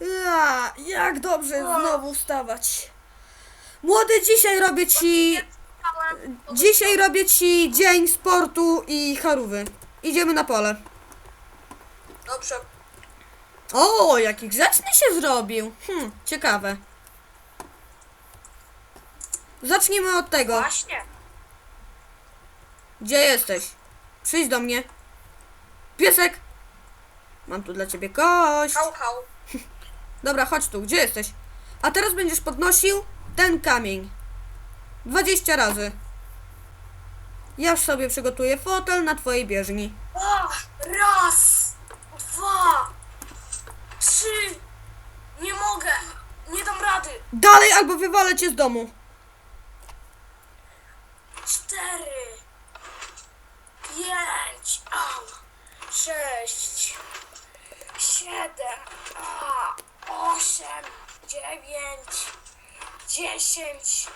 Ja, jak dobrze znowu wstawać. Młody, dzisiaj robię ci. Dzisiaj robię ci dzień sportu i charówy. Idziemy na pole. Dobrze. O, jaki grzeczny się zrobił. Hm, ciekawe. Zacznijmy od tego. Właśnie. Gdzie jesteś? Przyjdź do mnie. Piesek! Mam tu dla ciebie kość. Hał, hał. Dobra, chodź tu. Gdzie jesteś? A teraz będziesz podnosił ten kamień. 20 razy. Ja sobie przygotuję fotel na twojej bieżni. O, raz, dwa, trzy. Nie mogę. Nie dam rady. Dalej albo wywalę cię z domu. Cztery, pięć, au, sześć, siedem, a, osiem, dziewięć, dziesięć,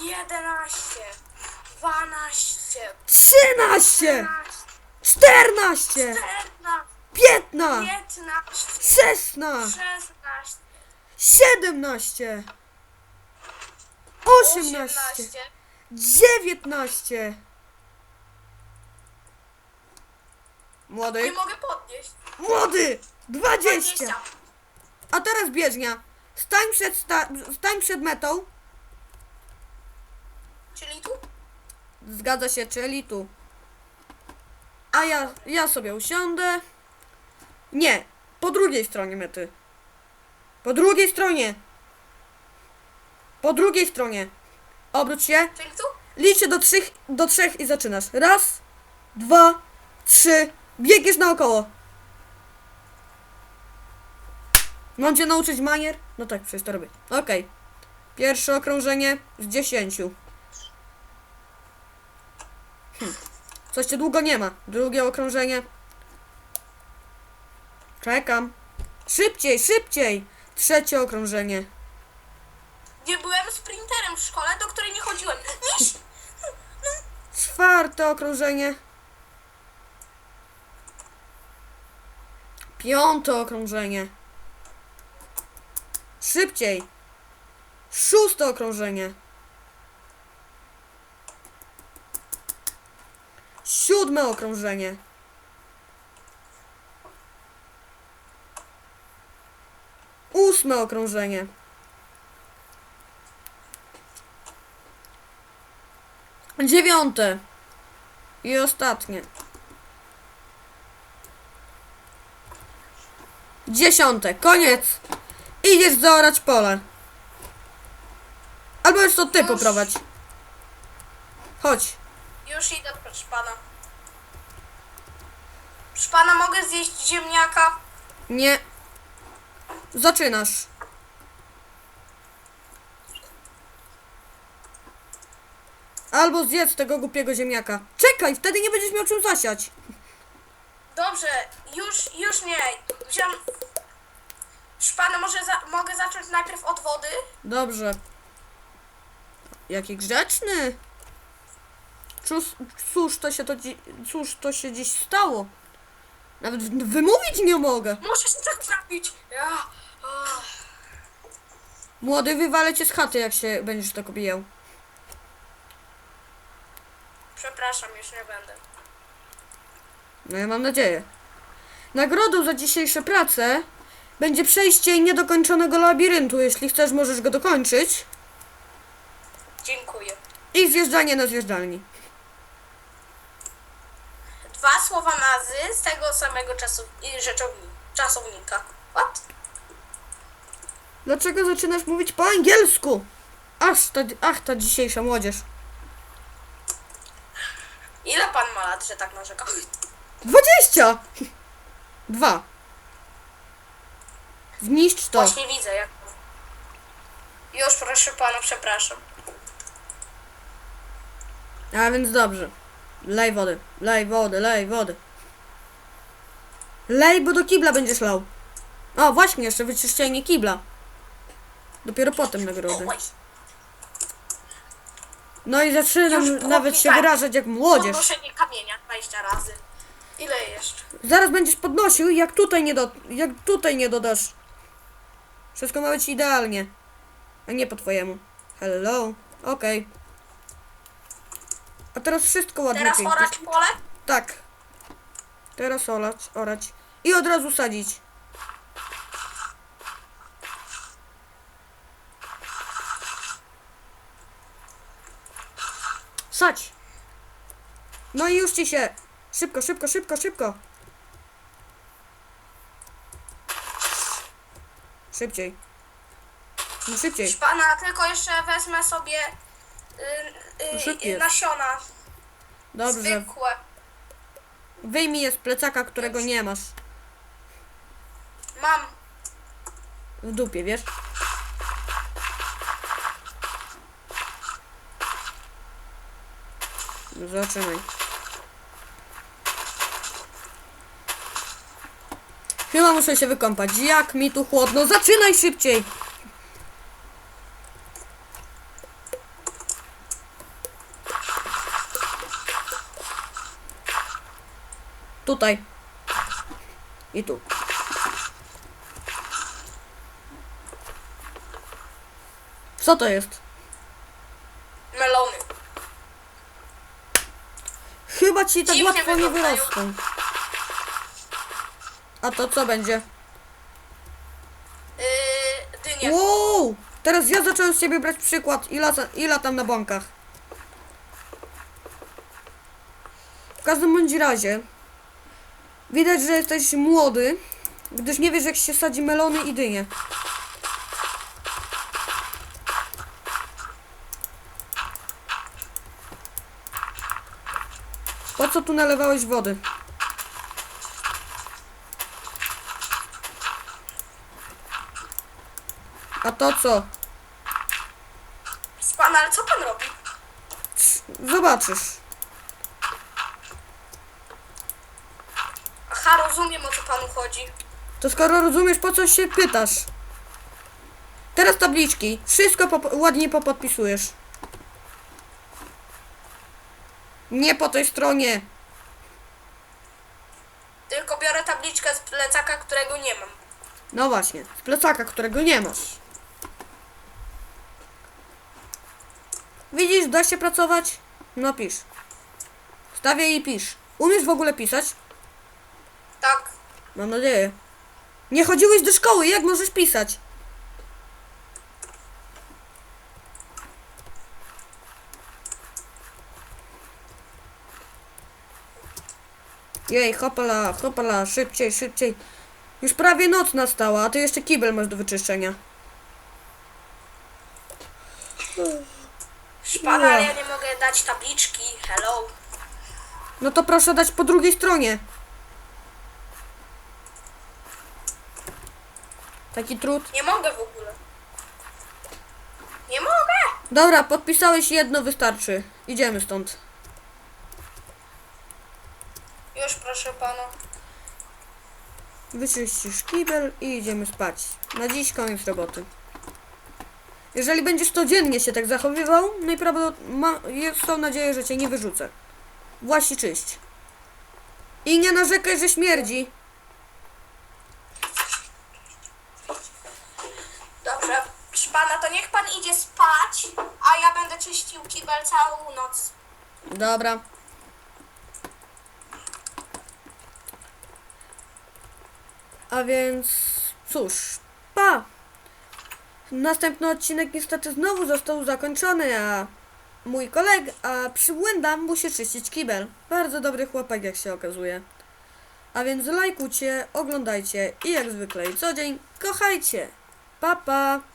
jedenaście, dwanaście, 13! trzynaście, 14! czternaście, 15! piętnaście, 16! szesnaście, 17! 18! osiemnaście, 19! nie Młody! mogę podnieść. Młody! 20! Dwadzieścia. A teraz bieżnia. Stań przed, sta stań przed metą. Czyli tu? Zgadza się, czyli tu. A ja, ja sobie usiądę. Nie, po drugiej stronie mety. Po drugiej stronie. Po drugiej stronie. Obróć się. Czyli tu? Liczę do trzech, do trzech i zaczynasz. Raz, dwa, trzy. Biegniesz naokoło. Mam cię nauczyć manier? No tak, przecież to robię. Okej. Pierwsze okrążenie z dziesięciu. Hm. Coś cię długo nie ma. Drugie okrążenie. Czekam. Szybciej, szybciej. Trzecie okrążenie. Nie byłem sprinterem w szkole, do której nie chodziłem. Miś! Czwarte okrążenie. Piąte okrążenie. Szybciej. Szóste okrążenie. Siódme okrążenie. Ósme okrążenie. Dziewiąte. I ostatnie. Dziesiąte. Koniec. Idziesz zaorać pole. Albo już to ty Już. poprowadź. Chodź. Już idę, proszę pana. Proszę pana, mogę zjeść ziemniaka? Nie. Zaczynasz. Albo zjedz tego głupiego ziemniaka. Czekaj, wtedy nie będziesz miał czym zasiać. Dobrze, już, już nie. Wziąłem... Proszę pana, może mogę zacząć najpierw od wody? Dobrze. Jaki grzeczny. Cóż, cóż to się to dzi- cóż to się dziś stało? Nawet w- wymówić nie mogę. Muszę się tak trafić. Ja. Młody wywalę cię z chaty, jak się będziesz tak obijał. Przepraszam, już nie będę. No ja mam nadzieję. Nagrodą za dzisiejsze prace będzie przejście niedokończonego labiryntu. Jeśli chcesz, możesz go dokończyć. Dziękuję. I zjeżdżanie na zjeżdżalni. Dwa słowa nazy z tego samego czasu, rzeczowni, czasownika. What? Dlaczego zaczynasz mówić po angielsku? Aż ta, ach, ta dzisiejsza młodzież. Ile pan ma lat, że tak narzeka? Dwadzieścia! Dwa. Zniszcz to. Właśnie widzę, jak... Już, proszę pana, przepraszam. A więc dobrze. Lej wody, lej wody, lej wody. Lej, bo do kibla będziesz lał. O, właśnie, jeszcze wyczyszczenie kibla. Dopiero potem nagrody. No i zaczynam Już nawet się chłopie, wyrażać jak młodzież. podnoszenie kamienia 20 razy. Ile jeszcze? Zaraz będziesz podnosił, jak tutaj nie, do, jak tutaj nie dodasz. Wszystko ma być idealnie. A nie po twojemu. Hello. Okej. A teraz wszystko ładnie Teraz pięknie. orać pole? Tak. Teraz orać, orać. I od razu sadzić. Sadź. No i już ci się. Szybko, szybko, szybko, szybko. Szybciej. No szybciej. Szpana, tylko jeszcze wezmę sobie y, y, Szybki y, nasiona. Dobrze. Zwykłe. Wyjmij je z plecaka, którego nie masz. Mam. W dupie, wiesz? Zaczynaj. Chyba muszę się wykąpać. Jak mi tu chłodno. Zaczynaj szybciej! Tutaj. I tu. Co to jest? Melony. Chyba ci tak Dziwnie łatwo nie wyglądają. wyrosną. A to co będzie? Yy. Wow! Teraz ja zacząłem z ciebie brać przykład i lata, i latam na bąkach. W każdym bądź razie widać, że jesteś młody, gdyż nie wiesz jak się sadzi melony i dynie. Po co tu nalewałeś wody? A to co? Szpana, ale co pan robi? Zobaczysz. Aha, rozumiem o co panu chodzi. To skoro rozumiesz, po co się pytasz? Teraz tabliczki. Wszystko ładnie popodpisujesz. Nie po tej stronie. Tylko biorę tabliczkę z plecaka, którego nie mam. No właśnie, z plecaka, którego nie masz. Widzisz, da się pracować? No pisz. Stawiaj i pisz. Umiesz w ogóle pisać? Tak. Mam nadzieję. Nie chodziłeś do szkoły, jak możesz pisać? Jej, hopala, hopala, szybciej, szybciej. Już prawie noc nastała, a ty jeszcze kibel masz do wyczyszczenia. Szpana, ale ja nie mogę dać tabliczki. Hello. No to proszę dać po drugiej stronie. Taki trud. Nie mogę w ogóle. Nie mogę. Dobra, podpisałeś jedno, wystarczy. Idziemy stąd. Już proszę pana. Wyczyścisz kibel i idziemy spać. Na dziś koniec roboty. Jeżeli będziesz codziennie się tak zachowywał, najprawdopodobniej jest tą nadzieję, że cię nie wyrzucę. Właśnie czyść. I nie narzekaj, że śmierdzi. Dobrze. Szpana, to niech pan idzie spać, a ja będę czyścił kibel całą noc. Dobra. A więc cóż, pa! Następny odcinek niestety znowu został zakończony, a mój kolega, a przybłęda musi czyścić kibel. Bardzo dobry chłopak, jak się okazuje. A więc lajkujcie, oglądajcie i jak zwykle i co dzień kochajcie. Pa, pa!